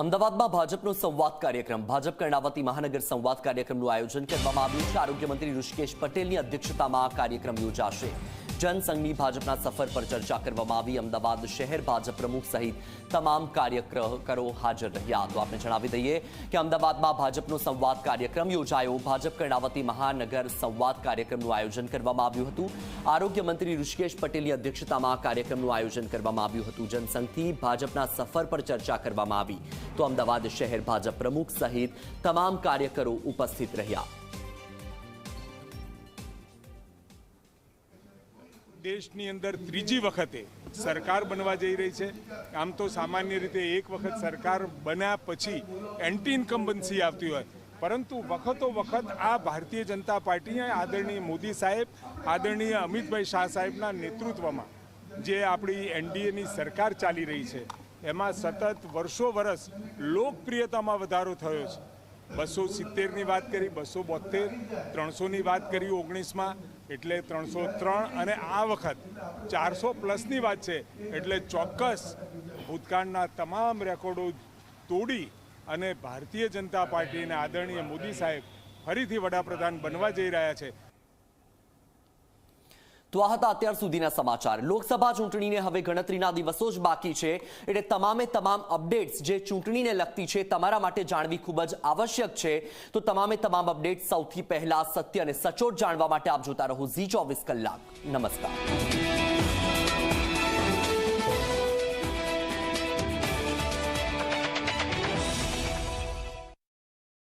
અમદાવાદમાં ભાજપનો સંવાદ કાર્યક્રમ. ભાજપ કર્ણાવતી મહાનગર સંવાદ કાર્યક્રમનું આયોજન કરવામાં આવ્યું છે. આરોગ્ય મંત્રી ઋષિકેશ પટેલની અધ્યક્ષતામાં આ કાર્યક્રમ યોજાશે. જનસંઘની ભાજપના સફર પર ચર્ચા કરવામાં આવી. અમદાવાદ શહેર ભાજપ પ્રમુખ સહિત તમામ કાર્યકરો હાજર રહ્યા. તો આપણે જણાવી દઈએ કે અમદાવાદમાં ભાજપનો સંવાદ કાર્યક્રમ યોજાયો. ભાજપ કર્ણાવતી મહાનગર સંવાદ કાર્યક્રમનું આયોજન કરવામાં આવ્યું હતું. આરોગ્ય મંત્રી ઋષિકેશ પટેલની અધ્યક્ષતામાં કાર્યક્રમનું આયોજન કરવામાં આવ્યું હતું. જનસંઘથી ભાજપના સફર પર ચર્ચા કરવામાં આવી. તો અમદાવાદ શહેર ભાજપ પ્રમુખ સહિત તમામ કાર્યકરો ઉપસ્થિત રહ્યા. દેશની અંદર ત્રીજી વખતે સરકાર બનવા જઈ રહી છે. આમ તો સામાન્ય રીતે એક વખત સરકાર બન્યા પછી એન્ટી ઇન્કમ્બન્સી આવતી હોય. પરંતુ વખતો વખત આ ભારતીય જનતા પાર્ટીએ આદરણીય મોદી સાહેબ, આદરણીય અમિતભાઈ શાહ સાહેબના નેતૃત્વમાં જે આપણી એનડીએની સરકાર ચાલી રહી છે, એમાં સતત વર્ષો વર્ષ લોકપ્રિયતામાં વધારો થયો છે. બસો સિત્તેરની વાત કરી, બસો બોતેર ત્રણસોની વાત કરી ઓગણીસમાં, એટલે ત્રણસો ત્રણ અને આ વખત ચારસો પ્લસની વાત છે, એટલે ચોક્કસ ભૂતકાળના તમામ રેકોર્ડો તોડી અને ભારતીય જનતા પાર્ટીના આદરણીય મોદી સાહેબ ફરીથી વડાપ્રધાન બનવા જઈ રહ્યા છે. તો આ હતા અત્યાર સુધીના સમાચાર. લોકસભા ચૂંટણીને હવે ગણતરીના દિવસો જ બાકી છે. એટલે તમામે તમામ અપડેટ્સ જે ચૂંટણીને લગતી છે તમારા માટે જાણવી ખૂબ જ આવશ્યક છે. તો તમામે તમામ અપડેટ્સ સૌથી પહેલા સત્ય અને સચોટ જાણવા માટે આપ જોતા રહો ઝી ચોવીસ કલાક. નમસ્કાર.